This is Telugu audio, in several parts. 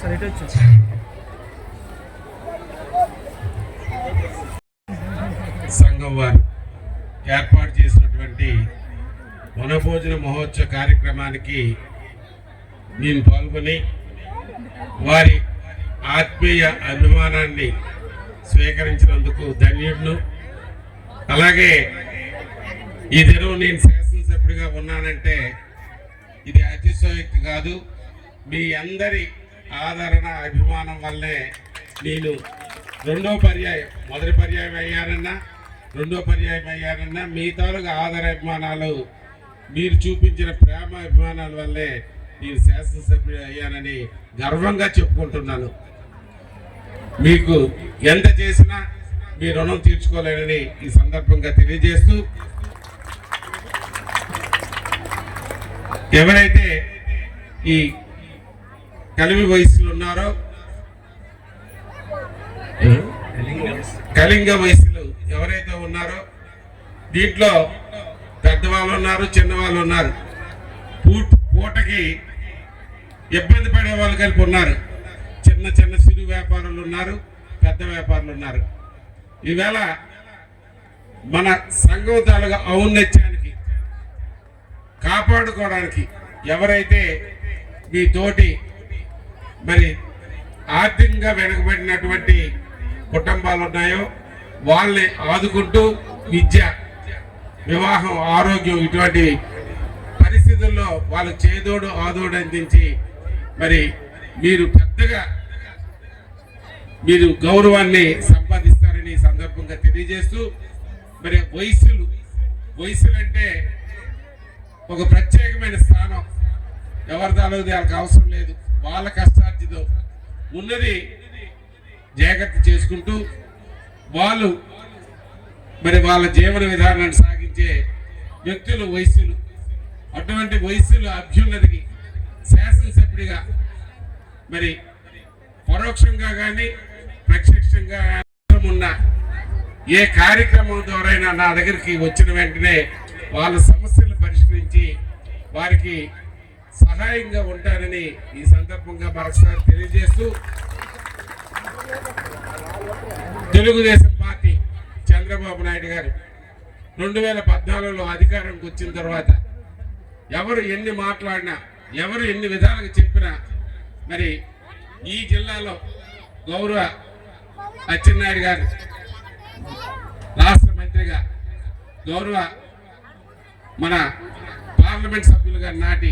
సరే వచ్చా సంఘం వారు ఏర్పాటు చేసినటువంటి వనభోజన మహోత్సవ కార్యక్రమానికి నేను పాల్గొని వారి ఆత్మీయ అభిమానాన్ని స్వీకరించినందుకు ధన్యుడును అలాగే ఈ దినం నేను శాసనసభ్యుడిగా ఉన్నానంటే ఇది అతిశయోక్తి కాదు. మీ అందరి ఆదరణ అభిమానం వల్లే నేను రెండో పర్యాయం మొదటి పర్యాయం అయ్యానన్నా రెండో పర్యాయం అయ్యానన్నా మీ తాలూకు ఆదర అభిమానాలు మీరు చూపించిన ప్రేమ అభిమానాల వల్లే నేను శాసనసభ్యుడు అయ్యానని గర్వంగా చెప్పుకుంటున్నాను. మీకు ఎంత చేసినా మీ రుణం తీర్చుకోలేనని ఈ సందర్భంగా తెలియజేస్తూ ఎవరైతే ఈ కలిమి వయసులు ఉన్నారో కళింగ వయసులు ఎవరైతే ఉన్నారో దీంట్లో పెద్దవాళ్ళు ఉన్నారు చిన్నవాళ్ళు ఉన్నారు. పూట పూటకి ఇబ్బంది పడే వాళ్ళు కలిపి ఉన్నారు. చిన్న చిన్న సిరు వ్యాపారులు ఉన్నారు పెద్ద వ్యాపారులు ఉన్నారు. ఈవేళ మన సంఘం తాలూగా ఔన్నత్యానికి కాపాడుకోవడానికి ఎవరైతే మీ తోటి మరి ఆర్థికంగా వెనుకబడినటువంటి కుటుంబాలు ఉన్నాయో వాళ్ళని ఆదుకుంటూ విద్య వివాహం ఆరోగ్యం ఇటువంటి పరిస్థితుల్లో వాళ్ళు చేదోడు ఆదోడు అందించి మరి మీరు పెద్దగా మీరు గౌరవాన్ని సంపాదిస్తారని ఈ సందర్భంగా తెలియజేస్తూ మరి వయసులు వయసులు అంటే ఒక ప్రత్యేకమైన స్థానం. ఎవరి తాలూకు వాళ్ళకి అవసరం లేదు. వాళ్ళ కష్టార్జితం. ఉన్నది జాగ్రత్త చేసుకుంటూ వాళ్ళు మరి వాళ్ళ జీవన విధానాన్ని సాగించే వ్యక్తులు వయస్సులు అటువంటి వయస్సులు అభ్యున్నతికి శాసనసభ్యుడిగా మరి పరోక్షంగా కానీ ప్రత్యక్షంగా ఉన్న ఏ కార్యక్రమం ద్వారా నా దగ్గరికి వచ్చిన వెంటనే వాళ్ళ సమస్యలను పరిష్కరించి వారికి సహాయంగా ఉంటానని ఈ సందర్భంగా మరొకసారి తెలియజేస్తూ తెలుగుదేశం పార్టీ చంద్రబాబు నాయుడు గారు రెండు వేల పద్నాలుగులో అధికారంకి వచ్చిన తర్వాత ఎవరు ఎన్ని మాట్లాడినా ఎవరు ఎన్ని విధాలుగా చెప్పినా మరి ఈ జిల్లాలో గౌరవ అచ్చెన్నాయుడు గారు రాష్ట్ర మంత్రిగా గౌరవ మన పార్లమెంట్ సభ్యులుగా నాటి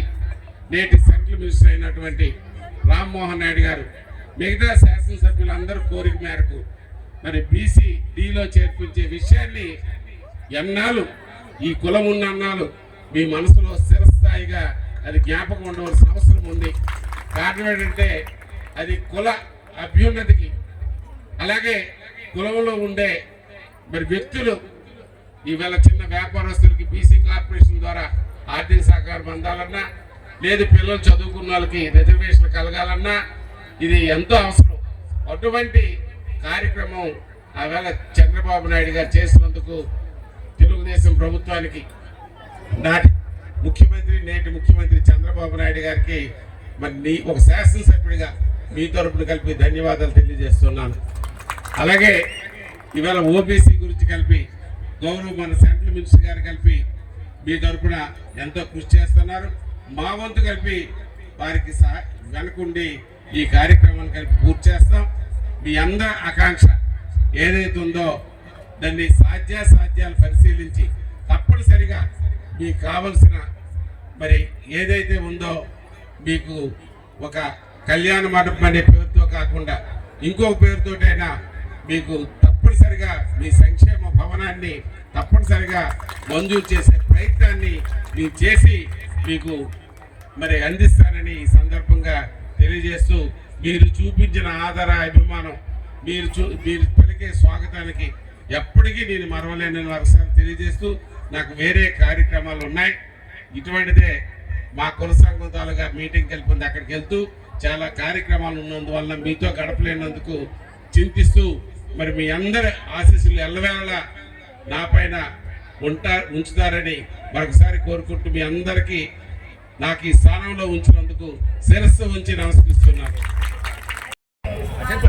నేటి సెంట్రల్ మినిస్టర్ అయినటువంటి రామ్మోహన్ నాయుడు గారు మిగతా శాసనసభ్యులందరూ కోరిక మేరకు మరి బీసీ డీలో చేర్పించే విషయాన్ని ఎన్నాళ్ళు ఈ కులం ఉన్న అన్నాలు మీ మనసులో స్థిరస్థాయిగా అది జ్ఞాపకం ఉండవలసిన అవసరం ఉంది. కారణం ఏంటంటే అది కుల అభ్యున్నతికి అలాగే కులంలో ఉండే మరి వ్యక్తులు ఈవేళ చిన్న వ్యాపారస్తులకి బీసీ కార్పొరేషన్ ద్వారా ఆర్థిక సహకారం అందాలన్నా లేదు పిల్లలు చదువుకున్న వాళ్ళకి రిజర్వేషన్ కలగాలన్నా ఇది ఎంతో అవసరం. అటువంటి కార్యక్రమం ఆవేళ చంద్రబాబు నాయుడు గారు చేసినందుకు తెలుగుదేశం ప్రభుత్వానికి నాటి ముఖ్యమంత్రి నేటి ముఖ్యమంత్రి చంద్రబాబు నాయుడు గారికి మరి నీ ఒక శాసనసభ్యుడిగా మీ తరపున కలిపి ధన్యవాదాలు తెలియజేస్తున్నాను. అలాగే ఇవాళ ఓబీసీ గురించి కలిపి గౌరవ మన సెంట్రల్ మినిస్టర్ గారు కలిపి మీ తరఫున ఎంతో కృషి చేస్తున్నారు. మా వంతు కలిపి వారికి సహా వెనకుండి ఈ కార్యక్రమాన్ని కలిపి పూర్తి చేస్తాం. మీ అందరి ఆకాంక్ష ఏదైతే ఉందో దాన్ని సాధ్యాసాధ్యాలు పరిశీలించి తప్పనిసరిగా మీకు కావలసిన మరి ఏదైతే ఉందో మీకు ఒక కళ్యాణ మండపం అనే పేరుతో కాకుండా ఇంకొక పేరుతోటైనా మీకు తప్పనిసరిగా మీ సంక్షేమ భవనాన్ని తప్పనిసరిగా మంజూరు చేసే ప్రయత్నాన్ని మీరు చేసి మీకు మరి అందిస్తానని ఈ సందర్భంగా తెలియజేస్తూ మీరు చూపించిన ఆదర అభిమానం మీరు చూ మీరు పలికే స్వాగతానికి ఎప్పటికీ నేను మరవలేనని ఒకసారి తెలియజేస్తూ నాకు వేరే కార్యక్రమాలు ఉన్నాయి. ఇటువంటిదే మా కుల సంఘం మీటింగ్ వెళ్ళిపోయింది అక్కడికి వెళ్తూ చాలా కార్యక్రమాలు ఉన్నందువల్ల మీతో గడపలేనందుకు చింతిస్తూ మరి మీ అందరి ఆశీస్సులు ఎల్లవేళలా నా పైన ఉంటా ఉంచుతారని మరొకసారి కోరుకుంటూ మీ అందరికీ నాకు ఈ స్థానంలో ఉంచినందుకు శిరస్సు ఉంచి నమస్కరిస్తున్నాను. చెప్పు